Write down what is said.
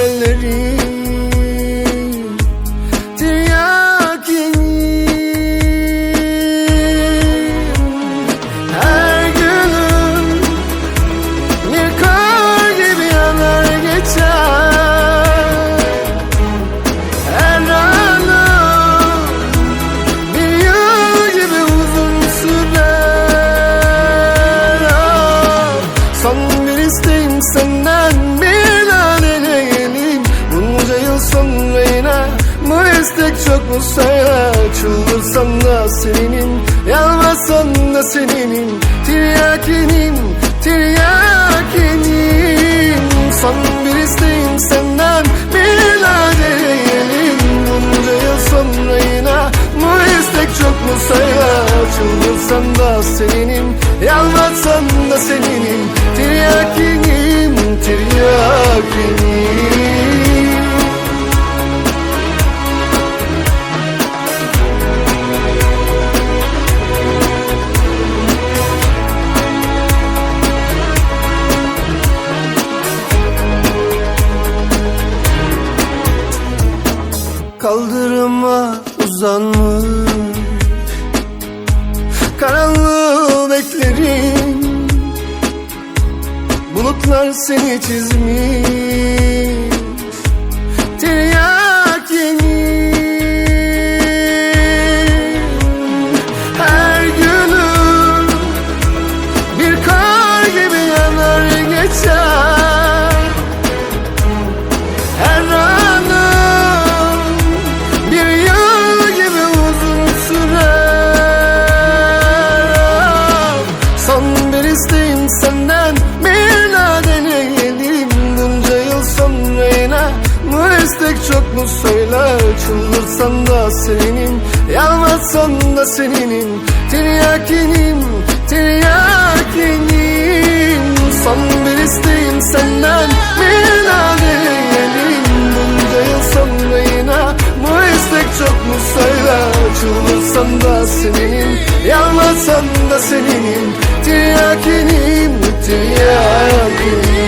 ellerim istek çok mu sayar Çıldırsan da seninim Yalvarsan da seninim Tiryakinim, tiryakinim Son bir isteğim senden bir daha deneyelim Bunca yıl sonra yine bu istek çok mu sayar Çıldırsan da seninim Yalvarsan da seninim Kaldırıma uzanmış. Karanlığı beklerim. Bulutlar seni çizmiş. Tiryakinim Her günüm Bir kar gibi yanar geçer mu söyler Çıldırsan da seninim, yalvarsan da seninim Tiryakinim, tiryakinim. Son bir isteğim senden bir daha deneyelim Bunca yıl sonra yine bu istek çok mu? Söyler Çıldırsan da seninim, yalvarsan da seninim Tiryakinim, tiryakinim